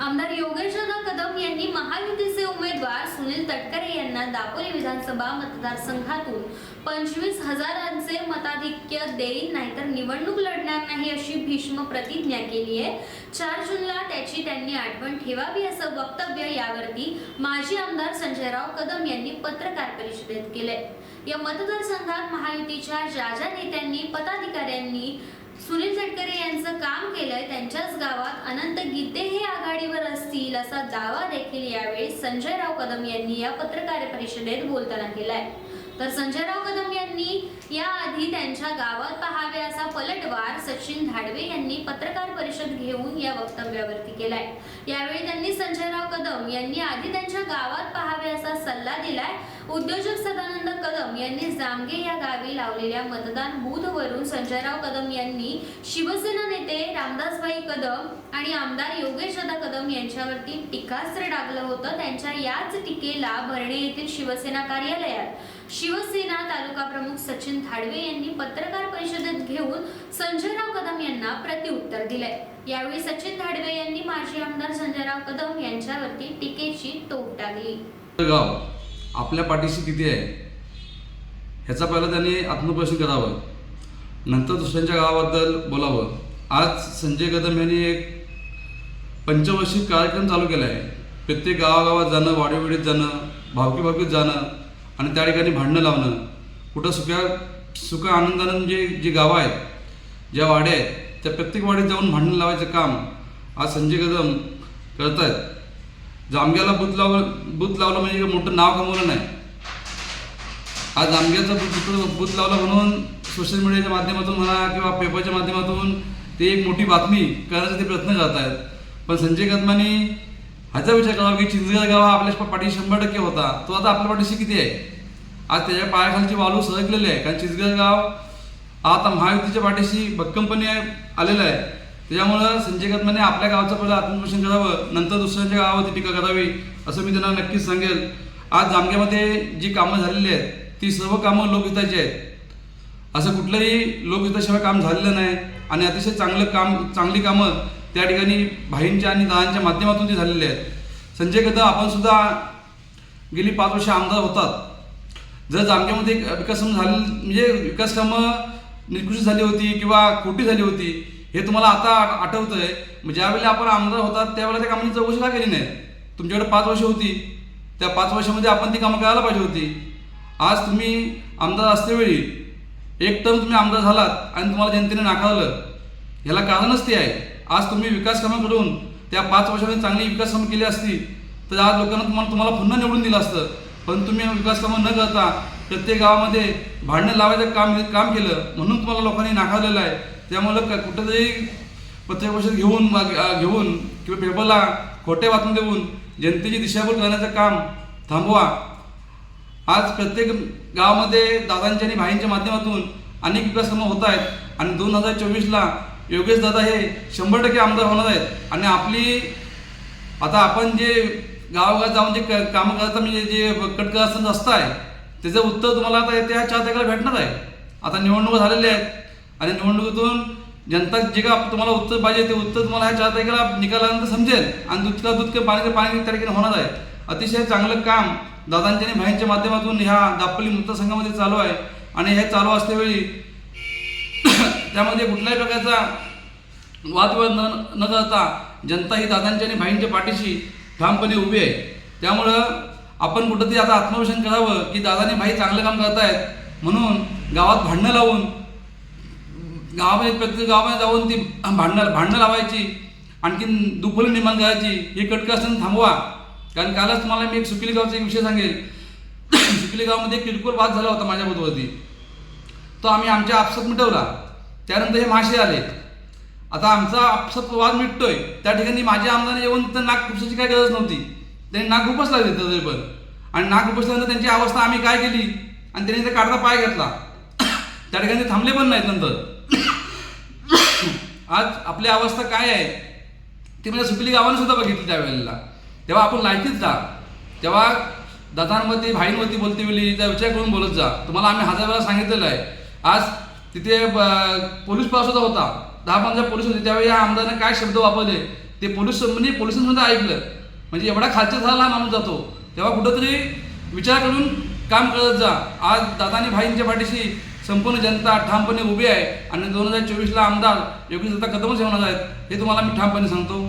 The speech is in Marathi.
आमदार योगेशदादा कदम यांनी महायुतीचे उमेदवार सुनील तटकरे यांना दापोली विधानसभा मतदारसंघातून पंचवीस हजारांचे मताधिक्य देईन नाहीतर निवडणूक लढणार नाही अशी भीष्म प्रतिज्ञा केली आहे. चार जूनला त्याची त्यांनी आठवण ठेवावी असं वक्तव्य यावरती माजी आमदार संजयराव कदम यांनी पत्रकार परिषदेत केले या मतदारसंघात महायुतीच्या ज्या ज्या नेत्यांनी पदाधिकाऱ्यांनी सुनील तटकरे यांचं काम केलंय त्यांच्याच गावात अनंत गीते हे आघाडीवर असतील असा दावा देखील यावेळी संजयराव कदम यांनी या पत्रकार परिषदेत बोलताना केलाय. तर संजयराव कदम यांनी याआधी त्यांच्या गावात पहावे असा पलटवार सचिन धाडवे यांनी पत्रकार परिषद घेऊन या वक्तव्यावरती केलाय. यावेळी त्यांनी संजयराव कदम यांनी आधी त्यांच्या गावात पहावे असा दिलाय. उद्योजक सदानंद कदम यांनी जामगे या गावी लावलेल्या मतदान बूथवरून संजयराव कदम यांनी शिवसेना नेते रामदासभाई कदम आणि आमदार योगेश दादा कदम यांच्यावरती टीकास्त्र डागलं होतं. त्यांच्या याच टीकेला भरणे येथील शिवसेना कार्यालयात. शिवसेना तालुका प्रमुख सचिन धाडवे यांनी पत्रकार परिषदेत घेऊन संजयराव कदम यांना प्रतिउत्तर दिले यावेळी सचिन धाडवे यांनी माजी आमदार संजयराव कदम यांच्यावरती टीकेची तोफ टाकली. आपल्या पाठीशी किती आहे? ह्याचा पहिला त्यांनी आत्मप्रश्न करावं. नंतर दुसऱ्यांच्या गावाबद्दल बोलावं. आज संजय कदम यांनी एक पंचवर्षीय कार्यक्रम चालू केला आहे प्रत्येक गावागावात जाणं वाडीवाडीत जाणं भावकी भावकीत जाणं आणि त्या ठिकाणी भांडणं लावणं. कुठं सुख्या सुख आनंदानं जे जी गावं आहेत ज्या वाड्या आहेत त्या प्रत्येक वाडीत जाऊन भांडणं लावायचं काम आज संजय कदम करत आहेत जामग्याला बूथ लावलं बूथ लावलं म्हणजे मोठं नाव कमवलं नाही. आज जामग्याचा बूथ बूथ लावला म्हणून सोशल मीडियाच्या माध्यमातून म्हणा किंवा पेपरच्या माध्यमातून ते एक मोठी बातमी करण्याचा ते प्रयत्न करत आहेत. पण संजय कदमानी ह्याचा विचार करावा की चिंचगड गाव हा आपल्या पाठी शंभर टक्के होता. तो आता आपल्या पाठीशी किती आहे? आज त्याच्या पायाखालची वालू सरकलेली आहे. कारण चिंचगड गाव आता महायुतीच्या पाठीशी भक्कमपणे आलेलं आहे. त्याच्यामुळं संजय कदमाने आपल्या गावाचं पहिलं आत्मपोषण करावं नंतर दुसऱ्यांच्या गावावरती टीका करावी असं मी त्यांना नक्कीच सांगेल. आज जामग्यामध्ये जी कामं झालेली आहेत ती सर्व कामं लोकहिताची आहेत. असं कुठलंही लोकहिताशिवाय काम झालेलं नाही आणि अतिशय चांगलं काम चांगली कामं त्या ठिकाणी भाईंच्या आणि दादांच्या माध्यमातून ती झालेली आहेत. संजय कदम आपण सुद्धा गेली पाच वर्ष आमदार होतात. जर जामग्यामध्ये विकास झाले म्हणजे विकास कामं निकृष्ट झाली होती किंवा खोटी झाली होती हे तुम्हाला आता आठवतंय. मग ज्यावेळेला आपण आमदार होतात त्यावेळेला त्या कामांची चौकशी का केली नाही? तुमच्याकडे पाच वर्ष होती. त्या पाच वर्षामध्ये आपण ती कामं करायला पाहिजे होती. आज तुम्ही आमदार असतेवेळी एक टर्म तुम्ही आमदार झालात आणि तुम्हाला जनतेने नाकारलं. ह्याला कारणच ते आहे. आज तुम्ही विकास कामं करून त्या पाच वर्षामध्ये चांगली विकास कामं केली असती तर आज लोकांना तुम्हाला तुम्हाला पुन्हा निवडून दिलं असतं. पण तुम्ही विकास कामं न करता प्रत्येक गावामध्ये भांडणं लावायचं काम काम केलं म्हणून तुम्हाला लोकांनी नाकारलेलं आहे. त्यामुळं क- कुठंतरी पत्रपरिषद घेऊन मग, घेऊन किंवा पेपरला खोटे वाचून देऊन जनतेची दिशाभूल करण्याचं काम थांबवा. आज प्रत्येक गावामध्ये दादांच्या आणि भाईंच्या माध्यमातून अनेक विकासक्रम होत आहेत आणि दोन हजार चोवीसला योगेश दादा हे शंभर टक्के आमदार होणार आहेत. आणि आपली आता आपण जे गावोगाव जाऊन जे क- कामं करता म्हणजे जे कटकर असतं रस्ता आहे त्याचं उत्तर तुम्हाला आता त्या चार तारखेला भेटणार आहे. आता निवडणुका झालेल्या आहेत. आणि निवडणुकीतून जनता जे का तुम्हाला उत्तर पाहिजे ते उत्तर तुम्हाला ह्या चार तारखेला निकालानंतर समजेल. आणि दूधका दूध पाण्याचे पाणी तारखेला होणार आहे. अतिशय चांगलं काम दादांच्या आणि भाईंच्या माध्यमातून ह्या दापोली मतदारसंघामध्ये चालू आहे. आणि हे चालू असल्यावेळी त्यामध्ये कुठल्याही प्रकारचा वादविवाद न न करता जनता ही दादांच्या आणि भाईंच्या पाठीशी ठामपणे उभी आहे. त्यामुळं आपण कुठंतरी आता आत्मविश्वास करावं की दादाने भाई चांगलं काम करतायत. म्हणून गावात भांडणं लावून गावामध्ये प्रत्येक गावामध्ये जाऊन ती भांडणं भांडणं लावायची. आणखीन दुफलं निर्माण करायची. हे कटकं असताना थांबवा. कारण कालच तुम्हाला मी एक सुकिली गावचा एक विषय सांगेल. सुकिली गावामध्ये किरकोळ वाद झाला होता माझ्याबरोबरती. तो आम्ही आमच्या आपसात मिटवला. त्यानंतर हे मासे आले. आता आमचा आपसात वाद मिटतोय. त्या ठिकाणी माझ्या आमदार येऊन तर नाक खुपसाची काय गरज नव्हती. त्यांनी नाक उपसला तरी पण. आणि नाक उपसल्यानंतर त्यांची अवस्था आम्ही काय केली? आणि त्यांनी ते काढता पाय घेतला. त्या ठिकाणी थांबले पण नाहीत नंतर. आज आपली अवस्था काय आहे? ती म्हणजे सुपली गावाने सुद्धा बघितली त्यावेळेला तेव्हा आपण लायकीच जा. तेव्हा दादांवरती भाईंवरती बोलते वेळी त्या विचार करून बोलत जा. तुम्हाला आम्ही हजार वेळा सांगितलेलं आहे. आज तिथे ब- पोलीस पास सुद्धा होता. दहा पंधरा पोलीस होते. त्यावेळी या आमदाराने काय शब्द वापरले? ते पोलीस म्हणजे पोलिसांसुद्धा ऐकलं. म्हणजे एवढा खालच्या झाला माणूस जातो. तेव्हा कुठंतरी विचार करून काम करत जा. आज दादानी भाईंच्या पाठीशी संपूर्ण जनता ठामपणे उभी आहे. आणि दोन हजार चोवीसला आमदार योगेश दत्ता कदमच होणार आहेत हे तुम्हाला मी ठामपणे सांगतो.